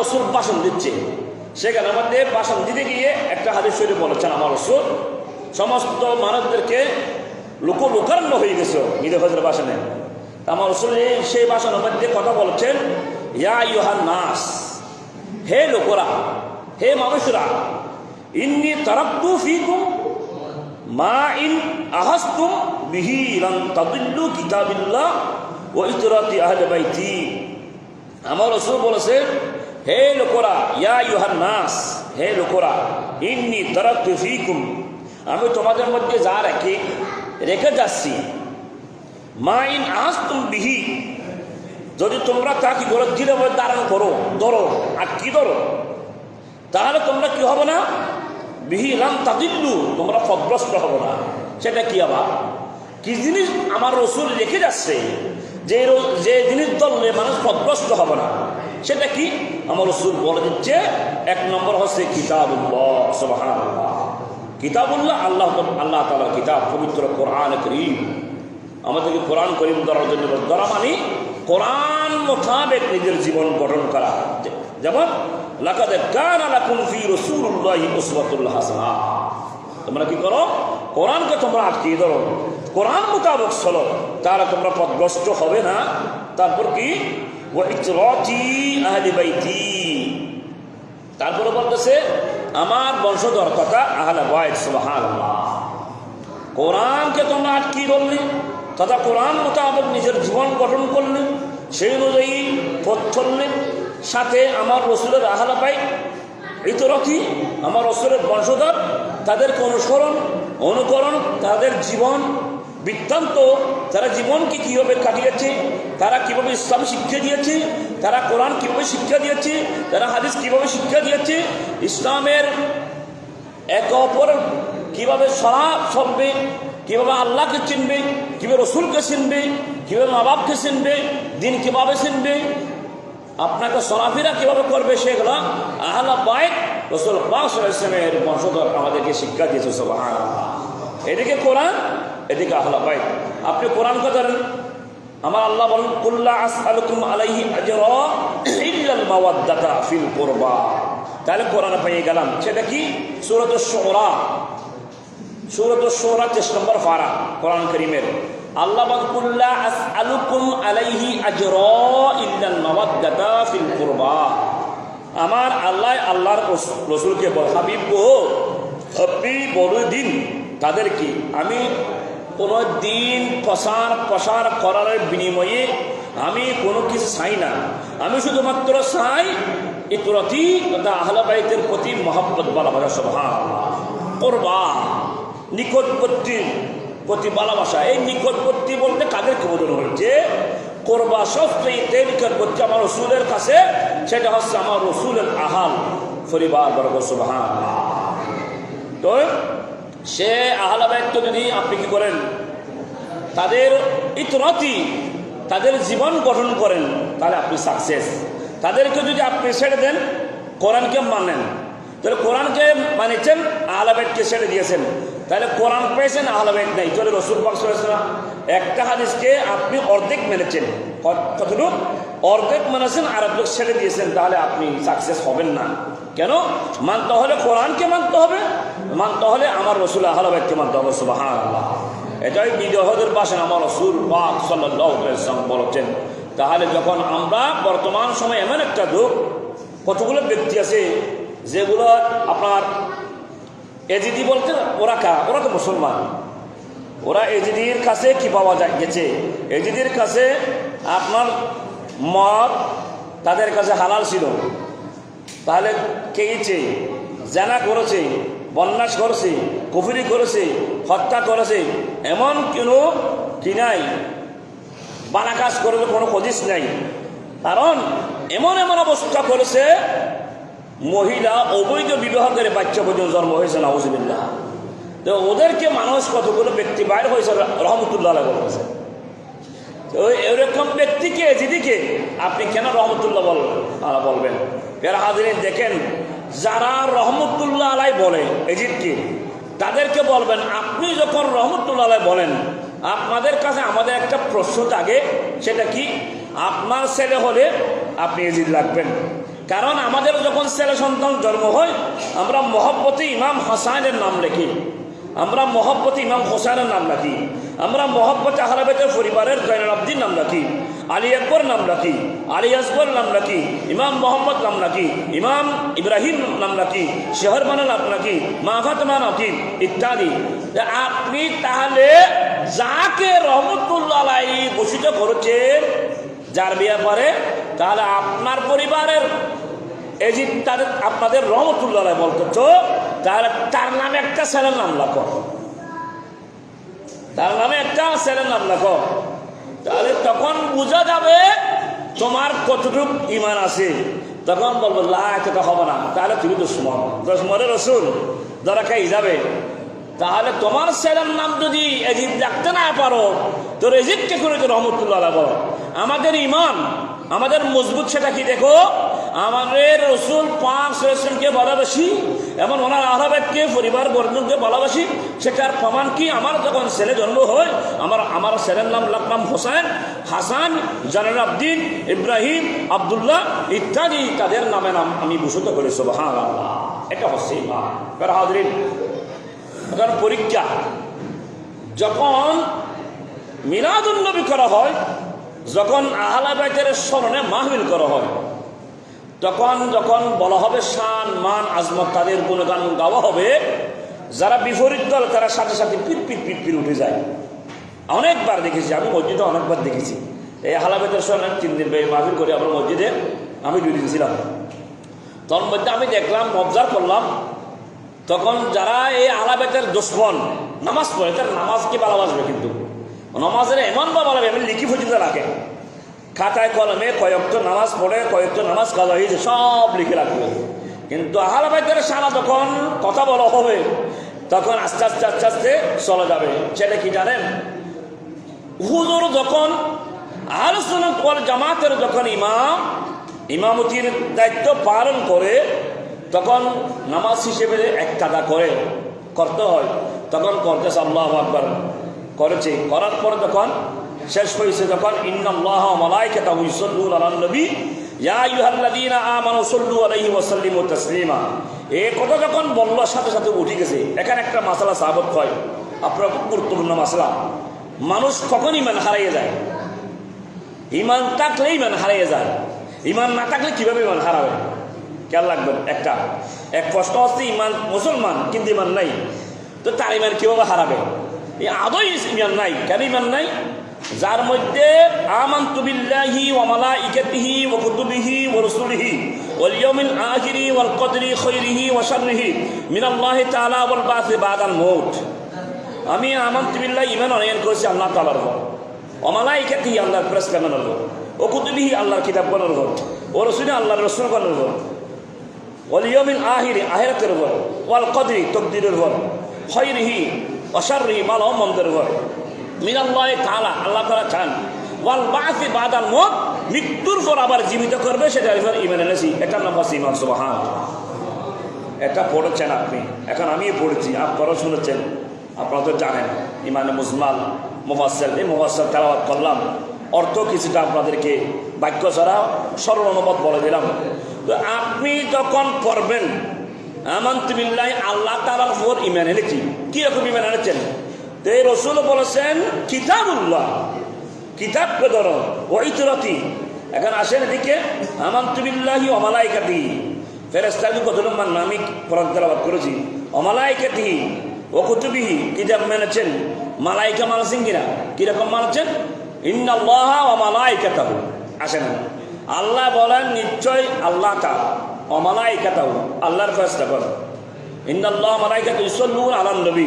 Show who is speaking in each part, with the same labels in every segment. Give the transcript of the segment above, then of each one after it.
Speaker 1: রসুল বাসন দিচ্ছে। সেখানে মধ্যে বাসন দিতে গিয়ে একটা হাদিস শরীফ বলেছেন, আমার রসুল সমস্ত মানবদেরকে লোক লোকারণ্য হয়ে গেছে ঈদে হজের ভাষণে। তা আমার রসুল সেই ভাষণের মধ্যে কথা বলছেন, ইয়া ইউহান নাস, হে লোকরা, হে মানুষরা, ইন্নি তারাক্তু ফিকুম মা ইন আহাস্তুম বিহি লান তাদিল্লু কিতাবিল্লাহ ও ইতরাতি আহলে বাইতি। আমার রসুল বলেছে হে লোকরা, ইয়া ইউহান নাস, হে লোকরা, ইন্নি তারাক্তু ফিকুম, আমি তোমাদের মধ্যে যা রাখি, রেখে যাচ্ছি, মা ইন আহাস্তুম বিহি, যদি তোমরা তা কি ধীরে ধারণ করো, ধরো, আর কি ধরো, তাহলে তোমরা কি হবে না? বিহি বিহিলাম তাদিল্লু তোমরা পদগ্রস্ত হবে না। সেটা কি আবার? কি জিনিস আমার রসুল রেখে যাচ্ছে, যে যে জিনিস ধরলে মানুষ পদগ্রস্ত হবে না? সেটা কি? আমার রসুল বলে দিচ্ছে, এক নম্বর হচ্ছে কিতাবুল্লাহ কিতাবুল্লাহ আল্লাহ আল্লাহ তালার কিতাব, পবিত্র কোরআন করিম। আমাদেরকে কোরআন করিম ধরার জন্য ধরা মানে কোরআন মোতাবেক নিজের জীবন গঠন করা। যেমন তোমরা কি করো? কোরআনকে তোমরা আটকিয়ে ধরো। কোরআন মোতাবেক চলো। তারা তোমরা পদগ্রস্ত হবে না। তারপর কি? তারপরে বলতেছে, আমার বংশধর কথা আহলে বাইত, সুবহানাল্লাহ। কোরআনকে তোমরা আটকি ধরলে তথা কোরআন মোতাবেক নিজের জীবন গঠন করলে, সেই অনুযায়ী পথ চললে, সাথে আমার রসুলের আহালা পাই ইতরথি আমার রসুলের বংশধর, তাদেরকে অনুসরণ, অনুকরণ, তাদের জীবন বৃত্তান্ত তারা জীবনকে কীভাবে কাটিয়েছে তারা কীভাবে ইসলাম শিক্ষা দিয়েছে তারা কোরআন কীভাবে শিক্ষা দিয়েছে তারা হাদিস কীভাবে শিক্ষা দিয়েছে ইসলামের একে অপর কীভাবে সরা চলবে, কীভাবে আল্লাহকে চিনবে, কীভাবে রসুলকে চিনবে, কীভাবে মা বাপকে চিনবে দিন কীভাবে চিনবে, আপনাকে সরাফিরা কীভাবে করবে, সেগুলো আহলা বাইক রসুল ইসলামের বংশধর আমাদেরকে শিক্ষা দিয়েছে সব এদিকে কোরআন এদিকে আহলা বাইক আপনি কোরআনকে ধরেন। আমার আল্লাহ বলেন, কুল্লা আসআলুকুম আলাইহি আজরা ইল্লাল মাওয়াদ্দাতা ফিল কুরবা। তাহলে কোরআন পেয়ে গেলাম। সেটা কি? সূরাত শুরা সূরাত শুরা 23 নম্বর পারা, কোরআন কারীমের। আল্লাহ বলেন, কুল্লা আসআলুকুম আলাইহি আজরা ইল্লাল মাওয়াদ্দাতা ফিল কুরবা। আমার আল্লাহ, আল্লাহর রস- রসুলকে বল হাবিব গো আপনি বলে দিন তাদের কি? আমি কোনো দিন প্রসার প্রসার করার বিনিময়ে আমি কোনো কিছু চাই না। আমি শুধুমাত্র চাই ইতরতি তথা আহলাবাইতের প্রতি মহব্বত ভালোবাসা সভা করবা নিকটবর্তীর প্রতি ভালোবাসা। এই নিকটবর্তী বলতে কাদেরকে বোঝানো হয়েছে করবা সবচেয়ে নিকটবর্তী আমার রসুলের কাছে, সেটা হচ্ছে আমার রসুলের আহাল পরিবার বর্গ সুবহান তো সে আহলাবায়িত্ব যদি আপনি কি করেন? তাদের ইতরতি, তাদের জীবন গঠন করেন, তাহলে আপনি সাকসেস তাদেরকে যদি আপনি ছেড়ে দেন, কোরআনকে মানেন। তাহলে কোরআনকে মানেছেন আহলাবেদকে ছেড়ে দিয়েছেন। তাহলে কোরআন পেয়েছেন আহলাবেদ নেই। তাহলে রসুল বাক্স একটা হাদিসকে আপনি অর্ধেক মেনেছেন। কতটুকু? অর্ধেক মেনেছেন আর আপনি ছেড়ে দিয়েছেন, তাহলে আপনি সাকসেস হবেন না। কেন? মানতে হলে কোরআনকে মানতে হবে, মানতে হলে আমার রসুল আহলাবেদকে মানতে হবে সুবাহ এটাই বিদেহদের পাশেন আমার রসুল পাক সাল্লাম বলেছেন। তাহলে যখন আমরা বর্তমান সময় এমন একটা যুগ, কতগুলো ব্যক্তি আছে যেগুলো আপনার এজিডি বলতে ওরা কা? ওরা তো মুসলমান। ওরা এজিদির কাছে কি পাওয়া যায় গেছে? এজিডির কাছে আপনার মদ তাদের কাছে হালাল ছিল। তাহলে গেছে জানা করেছে, বন্যাস করেছে, কুফুরি করেছে, হত্যা করেছে। এমন কোনো কি নাই? বানা কাজ করবে কোনো হদিস নাই। কারণ এমন এমন অবস্থা করেছে, মহিলা অবৈধ বিবাহ করে বাচ্চা পর্যন্ত জন্ম হয়েছে, নাউজুবিল্লাহ। তো ওদেরকে মানুষ কতগুলো ব্যক্তি বাইর হয়েছে, রহমতুল্লাহ বলেছে তো এরকম ব্যক্তিকে যেদিকে আপনি কেন রহমতুল্লাহ আল্লাহ বলবেন? এরা হাজির দেখেন, যারা রহমতুল্লাহ আলাই বলে এজিদকে তাদেরকে বলবেন, আপনি যখন রহমতুল্লাহ আলাই বলেন, আপনাদের কাছে আমাদের একটা প্রশ্ন থাকে, সেটা কি? আপনার ছেলে হলে আপনি এজিদ রাখবেন কারণ আমাদের যখন ছেলে সন্তান জন্ম হয়, আমরা মহব্বতে ইমাম হাসানের নাম লেখি। আমরা মহব্বতে ইমাম হোসেনের নাম রাখি। আমরা মহব্বতে আহলাবেতের পরিবারের জয়নাল আব্দির নাম রাখি। আলী আকবর নাম রাখি। আলী আসবর নাম রাখি। ইমাম মোহাম্মদ নাম রাখি। ইমাম ইব্রাহিম নাম রাখি। শেহরমানা নাম রাখি। মা ফাতেমা রাখি। ইত্যাদি। আপনি তাহলে যাকে রহমতুল্লাহ ঘোষিত করেছেন, যার ব্যাপারে তাহলে আপনার পরিবারের যে তাদের আপনাদের রহমতুল্লাহ বলতেছ তাহলে তার নামে একটা ছেলের নাম লাখো। তার নামে একটা ছেলের নাম লাখো। তাহলে তখন বোঝা যাবে তোমার কতটুক ইমান আছে। তখন বলব লাখ হবে না। তাহলে তুমি দুশ্মন। দুশ্মনের রসুল ধরা খাই যাবে তাহলে তোমার ছেলের নাম যদি এজিদ রাখতে না পারো তোর এজিদকে করে তো রহমতুল্লাহ আমাদের ইমান, আমাদের মজবুত সেটা কি দেখো? আমাদের রসুল পাঁচ রসুলকে ভালোবাসি, এবং ওনার আহ্লাবেদকে পরিবার বর্জনকে ভালোবাসি, সেটার প্রমাণ কি? আমার যখন ছেলে জন্ম হয়, আমার আমার ছেলের নাম লাকনাম হোসেন, হাসান জালাল আব্দিন, ইব্রাহিম, আবদুল্লাহ ইত্যাদি তাদের নামে নাম আমি ভূষিত করেছি আল্লাহ এটা হচ্ছে হাজরিন এখন পরীক্ষা, যখন মিলাদুন্নবী করা হয়, যখন আহলাবাইতের স্মরণে মাহবিল করা হয় তখন যখন বলা হবে শান, মান, আজমত, তাদের গুণগান গাওয়া হবে, যারা বিপরীত দল, তারা সাথে সাথে পিট পিট পিট পিট উঠে যায়। অনেকবার দেখেছি, আমি মসজিদে অনেকবার দেখেছি। এই আহলাবাইতের স্মরণে তিন দিন মাহবিল করে আমার মসজিদে আমি দুই দিন ছিলাম। তখন মধ্যে আমি দেখলাম অবজার্ভ করলাম, তখন যারা এই আলাবেতের দুশ্মন, নামাজ পড়ে, তার নামাজকে ভালোবাসবে কিন্তু। নামাজের এমন বা বলাবে আমি লিখি পর্যন্ত রাখে। খাতায় কলমে কয়েকটা নামাজ পড়ে কয়েকটা নামাজ কাজা হয়েছে সব লিখে রাখবে। কিন্তু আহলাবাইতের সারা যখন কথা বলা হবে, তখন আস্তে আস্তে আস্তে আস্তে চলে যাবে। সেটা কি জানেন? হুজুর যখন আলোচনা জামাতের যখন ইমাম, ইমামতির দায়িত্ব পালন করে, তখন নামাজ হিসেবে এক কাদা করে, করতে হয়। তখন করতেছে আল্লাহ আকবর। করেছে। করার পর যখন শেষ হয়েছে যখন, ইন্নাল্লাহ মালাইকাতা ইউসাল্লুন আলান নবী। ইয়া আইয়ুহাল্লাযীনা আমানু সাল্লু আলাইহি ওয়া সাল্লিমু তাসলিমা। এই কথা যখন বলবার সাথে সাথে উঠে গেছে, এখানে একটা মাসালা সাবত হয়। আপনার খুব গুরুত্বপূর্ণ মাসালা। মানুষ কখন ইমান হারিয়ে যায়। ইমান থাকলে ইমান হারিয়ে যায়। ইমান না থাকলে কীভাবে ইমান হারাবে? খেয়াল রাখবেন, একটা। এক প্রশ্ন হচ্ছে, ইমান মুসলমান কিন্তু ইমান নাই। তো তার ইমান কীভাবে হারাবে? এই আদৌ ইমান নাই। কেন ইমান নাই? যার মধ্যে আমান্তু বিল্লাহি ওয়া মালাইকাতিহি ওয়া কুতুবিহি ওয়া রুসুলিহি ওয়াল ইয়াউমিল আখিরি ওয়াল কদরি খাইরিহি ওয়া শাররিহি মিনাল্লাহি তাআলা ওয়াল বাসি বাদাল মউত। আমি আমান্তু বিল্লাহি ঈমান অনয়ন করেছি আল্লাহ তাআলার উপর। ওয়া মালাইকাতিহি আল্লাহর প্রেসক্রিপশনের উপর। ও কুতুবিহি আল্লাহর কিতাবগুলোর উপর। ও রসুলি আল্লাহর রসুলগুলোর উপর। ওয়ালিয়মিল আহিরি আহেরাতের উপর। ওয়াল কদরি তকদিরের উপর। খৈরিহি অসারিহি মাল মন্দের উপর। মিনাল্লাহ তালা আল্লাহ তালা চান। ওয়াল বাসি বাদাল মত মৃত্যুর পর আবার জীবিত করবে, সেটা এবার ইমান এনেছি এটার নাম হচ্ছে ইমান সুবাহান এটা পড়েছেন আপনি। এখন আমিও পড়েছি আপনারাও শুনেছেন। আপনারা তো জানেন ইমানে মুজমাল মুফাসেল এই মুফাসেল তেলাওয়াত করলাম। অর্থ কিছুটা আপনাদেরকে বাক্য ছাড়া অনুবাদ বলে দিলাম। তো আপনি যখন পড়বেন, আমান্তিবিল্লাহ, আল্লাহ তালার উপর ইমান এনেছি কীরকম ইমান এনেছেন? তো এই রসুল বলেছেন, কিতাবুল্লাহ কিতাবকে ধরো ওইতরতি এখন আসেন এদিকে আমান্তিবিল্লাহি অমালাইকাতি ফেরেস্তাকে কতজন মান আমি কোরআন তেলাবাদ করেছি। অমালাইকাতি ও কুতুবিহি কিতাব মেনেছেন? মালাইকা মানছেন কিনা? কীরকম মানছেন? ইন্নাল্লাহ ও মালাইকাতাহু। আসেন। আল্লাহ বলেন, নিশ্চয় আল্লাহ তা অমালাইকাতাহু আল্লাহর ফেরেশতা করেন ইন্নাল্লাহ মালাইকাতু ইউসাল্লুন আলান নবী।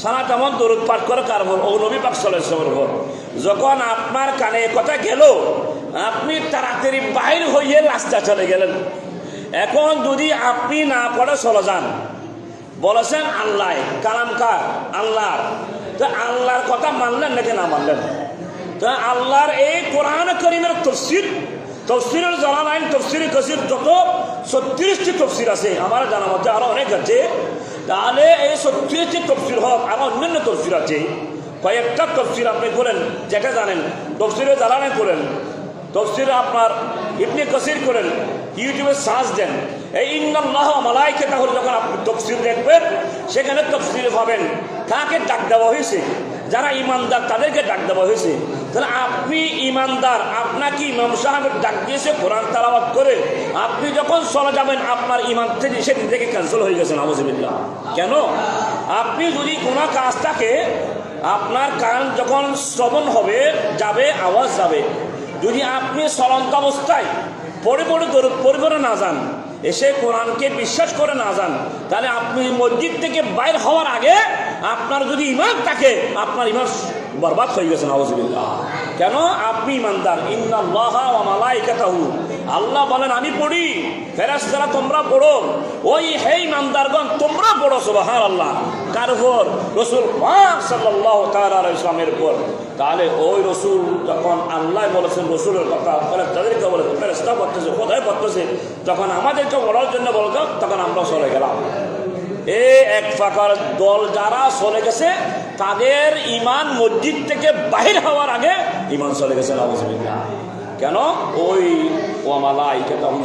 Speaker 1: সারা তেমন দরুদ পাঠ করে কার উপর ও নবী পাক আলাইহি উপর যখন আপনার কানে কথা গেল, আপনি তাড়াতাড়ি বাইর হইয়ে রাস্তা চলে গেলেন। এখন যদি আপনি না পড়ে, চলে যান। বলেছেন আল্লাহ, কালাম কার? আল্লাহর তো আল্লাহর কথা মানলেন নাকি না মানলেন? তো আল্লাহর এই কোরআন করিমের তফসির তফসিরের জালালাইন তফসির কসির, যত ছত্রিশটি তফসির আছে, আমার জানা মধ্যে আরও অনেক আছে। তাহলে এই ছত্রিশটি তফসির হোক, আরও অন্যান্য তফসির আছে। কয়েকটা তফসির আপনি করেন, যেটা জানেন তফসিরে জালালাইন করেন তফসির আপনার ইবনে কসির করেন, ইউটিউবে সার্চ দেন। এই ইন্নাল্লাহ মালাইকে তাহলে যখন আপনি তফসির দেখবেন, সেখানে তফসির পাবেন। কাকে ডাক দেওয়া হয়েছে? যারা ইমানদার, তাদেরকে ডাক দেওয়া হয়েছে। তাহলে আপনি ইমানদার, আপনাকে ইমাম সাহেবের ডাক দিয়েছে, কোরআন তালাবাদ করে। আপনি যখন চলে যাবেন, আপনার ইমান থেকে সেদিন থেকে ক্যান্সেল হয়ে গেছে নামজিবিল্লা কেন? আপনি যদি কোনো কাজটাকে আপনার কান যখন শ্রবণ হবে, যাবে, আওয়াজ যাবে। যদি আপনি চলন্ত অবস্থায় পড়ে দরুদ পড়ে পড়ে না যান, এসে কোরআনকে বিশ্বাস করে না যান, তাহলে আপনি মসজিদ থেকে বাইর হওয়ার আগে আপনার যদি ইমান থাকে, আপনার ইমান বরবাদ হয়ে গেছে নওয়াজবিল্লাহ কেন? আপনি ইমানদার। মালাইকাতাহু। আল্লাহ বলেন, আমি পড়ি। ফেরেশতারা, তোমরা পড়ো। ওই হে ইমানদারগণ, তোমরা পড়ো, সুবহানাল্লাহ। কার উপর? রসুল ইসলামের উপর। তাহলে ওই রসুল যখন আল্লাহ বলেছেন, রসুলের কথা, বলে তাদেরকে বলেছে ফেরেস্তা করতেছে কোথায় করতেছে তখন আমাদেরকে বলার জন্য বলতো তখন আমরা চলে গেলাম। এ এক ফাঁকার দল যারা চলে গেছে তাদের ইমান মসজিদ থেকে বাহির হওয়ার আগে ইমান চলে গেছে কেন? ওই ওয়ামালাই তখন